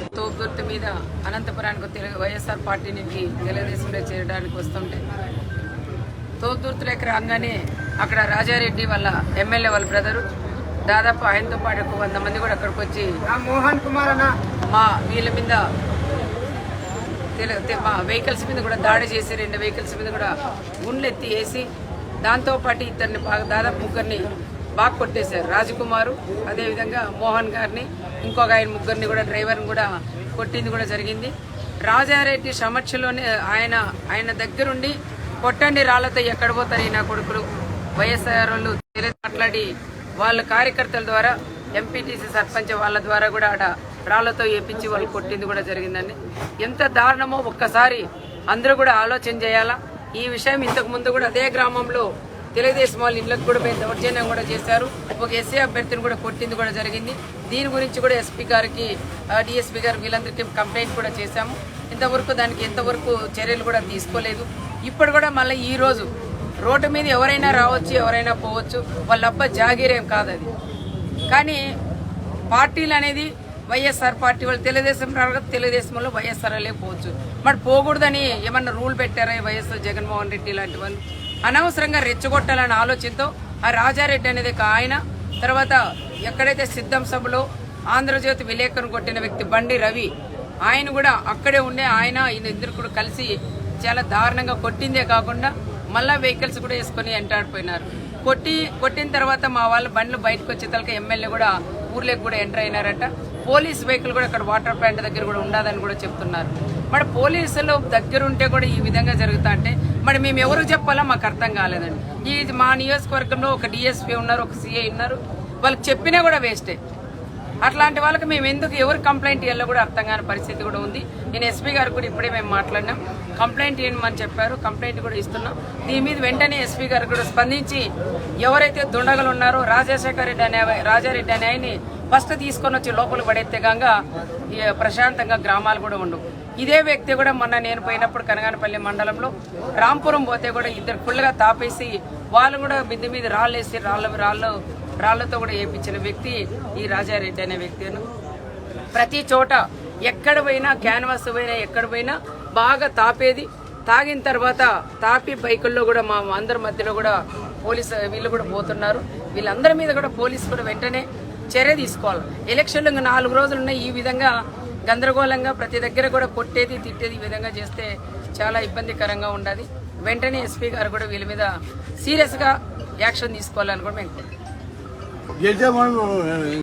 తోపుదుర్తి మీద అనంతపురానికి తెలుగు వైఎస్ఆర్ పార్టీ నుంచి తెలుగుదేశంలో చేరడానికి వస్తుంటే తోపుదుర్తిలోకి రాగానే అక్కడ రాజారెడ్డి వాళ్ళ ఎమ్మెల్యే వాళ్ళ బ్రదరు దాదాపు ఆయనతో పాటు ఒక వంద మంది కూడా అక్కడికి వచ్చి మోహన్ కుమార్ అన్న. మా వీళ్ళ మీద మా వెహికల్స్ మీద కూడా దాడి చేసి రెండు వెహికల్స్ మీద కూడా గుండ్లు ఎత్తి వేసి దాంతోపాటు ఇద్దరిని దాదాపు ముగ్గురిని బాగా కొట్టేశారు. రాజకుమారు అదేవిధంగా మోహన్ గారిని ఇంకొక ఆయన ముగ్గురిని కూడా డ్రైవర్ని కూడా కొట్టింది కూడా జరిగింది. రాజారెడ్డి సమక్షంలోనే ఆయన ఆయన దగ్గరుండి కొట్టండి రాళ్ళతో ఎక్కడ పోతారు ఈ నా కొడుకులు? వైఎస్ఆర్ వాళ్ళు తెలియదు మాట్లాడి వాళ్ళ కార్యకర్తల ద్వారా ఎంపీటీసీ సర్పంచ్ వాళ్ళ ద్వారా కూడా ఆడ రాళ్ళతో వేపించి వాళ్ళు కొట్టింది కూడా జరిగిందండి. ఎంత దారుణమో ఒక్కసారి అందరూ కూడా ఆలోచన చేయాలా? ఈ విషయం ఇంతకు ముందు కూడా అదే గ్రామంలో తెలుగుదేశం వాళ్ళ ఇళ్ళకు కూడా పోయి దౌర్జన్యం కూడా చేశారు. ఒక ఎస్సీ అభ్యర్థిని కూడా కొట్టింది కూడా జరిగింది. దీని గురించి కూడా ఎస్పీ గారికి డిఎస్పీ గారు వీళ్ళందరికీ కంప్లైంట్ కూడా చేశాము. ఇంతవరకు దానికి ఎంతవరకు చర్యలు కూడా తీసుకోలేదు. ఇప్పుడు కూడా మళ్ళీ ఈరోజు రోడ్డు మీద ఎవరైనా రావచ్చు ఎవరైనా పోవచ్చు వాళ్ళ అబ్బ జాగీరేం కాదు అది. కానీ పార్టీలు అనేది వైఎస్ఆర్ పార్టీ వాళ్ళు తెలుగుదేశం రారు తెలుగుదేశంలో వైఎస్ఆర్ పోవచ్చు. మరి పోకూడదని ఏమన్నా రూల్ పెట్టారా వైఎస్ఆర్ జగన్మోహన్ రెడ్డి లాంటి వాళ్ళు? అనవసరంగా రెచ్చగొట్టాలనే ఆలోచనతో ఆ రాజారెడ్డి అనేది ఒక ఆయన తర్వాత ఎక్కడైతే సిద్ధం సభలో ఆంధ్రజ్యోతి విలేకరును కొట్టిన వ్యక్తి బండి రవి ఆయన కూడా అక్కడే ఉండే ఆయన ఈయన ఇద్దరు కూడా కలిసి చాలా దారుణంగా కొట్టిందే కాకుండా మళ్ళా వెహికల్స్ కూడా వేసుకొని ఎంటాడిపోయినారు కొట్టి కొట్టిన తర్వాత మా వాళ్ళ బండ్లు బయటకు వచ్చే తలక ఎమ్మెల్యే కూడా ఊర్లోకి కూడా ఎంటర్ అయినారట. పోలీస్ వెహికల్ కూడా ఇక్కడ వాటర్ ప్లాంట్ దగ్గర కూడా ఉండదని కూడా చెప్తున్నారు. మరి పోలీసులు దగ్గర ఉంటే కూడా ఈ విధంగా జరుగుతా అంటే మరి మేము ఎవరు చెప్పాలో మాకు అర్థం కాలేదండి. ఈ మా నియోజకవర్గంలో ఒక డిఎస్పీ ఉన్నారు ఒక సిఐ ఉన్నారు. వాళ్ళకి చెప్పినా కూడా వేస్టే. అట్లాంటి వాళ్ళకి మేము ఎందుకు ఎవరు కంప్లైంట్ ఇవ్వాలో కూడా అర్థం కాని పరిస్థితి కూడా ఉంది. నేను ఎస్పీ గారు కూడా ఇప్పుడే మేము మాట్లాడినాం. కంప్లైంట్ ఇవ్వమని చెప్పారు. కంప్లైంట్ కూడా ఇస్తున్నాం. దీని మీద వెంటనే ఎస్పీ గారు కూడా స్పందించి ఎవరైతే దుండగలు ఉన్నారో రాజశేఖర రెడ్డి అనే రాజారెడ్డి అనే ఆయన్ని ఫస్ట్ తీసుకొని వచ్చి లోపలికి పడేస్తే గంగా ప్రశాంతంగా గ్రామాలు కూడా ఉండవు. ఇదే వ్యక్తి కూడా మొన్న నేను పోయినప్పుడు కనగానపల్లి మండలంలో రాంపురం పోతే కూడా ఇద్దరు ఫుల్గా తాపేసి వాళ్ళు కూడా మిద్ది మీద రాళ్ళు వేసి రాళ్ళ రాళ్ళు రాళ్ళతో కూడా వేయించిన వ్యక్తి ఈ రాజారెడ్డి అనే వ్యక్తిను ప్రతి చోట ఎక్కడ పోయినా క్యాన్వాస్ పోయినా ఎక్కడ పోయినా బాగా తాపేది. తాగిన తర్వాత తాపి బైకుల్లో కూడా మా అందరి మధ్యలో కూడా పోలీసు వీళ్ళు కూడా పోతున్నారు. వీళ్ళందరి మీద కూడా పోలీసు కూడా వెంటనే చర్య తీసుకోవాలి. ఎలక్షన్లు ఇంకా నాలుగు రోజులు ఉన్నాయి. ఈ విధంగా గందరగోళంగా ప్రతి దగ్గర కూడా కొట్టేది తిట్టేది ఈ విధంగా చేస్తే చాలా ఇబ్బందికరంగా ఉండదు. వెంటనే ఎస్పీ గారు కూడా వీళ్ళ మీద సీరియస్గా యాక్షన్ తీసుకోవాలని కూడా మేము